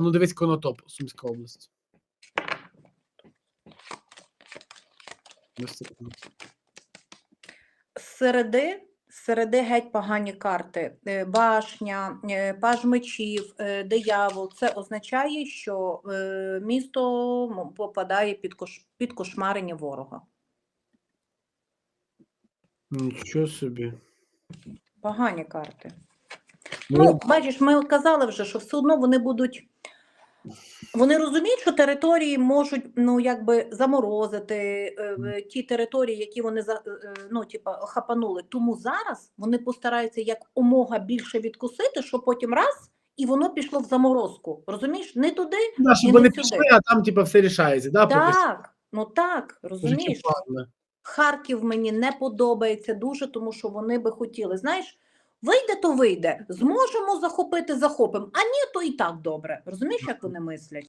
Ну дивись Конотоп, Сумська область. Середи, середи геть погані карти. Е, Башня, е, паж мечів, е, диявол. Це означає, що місто попадає під, кош, під кошмарення ворога. Нічого собі. Погані карти. Ну, Ну, бачиш, ми казали вже, що все одно вони будуть. Вони розуміють, що території можуть ну якби заморозити е, ті території, які вони за е, ну, типа, хапанули. Тому зараз вони постараються як умога більше відкусити, що потім раз і воно пішло в заморозку. Розумієш? Не туди. да, щоб вони пішли, а там типу, все рішається, да, Так, ну так, розумієш. Харків мені не подобається дуже, тому що вони би хотіли. Знаєш, вийде, то вийде. Зможемо захопити, захопимо. А ні, то і так добре. Розумієш, як вони мислять?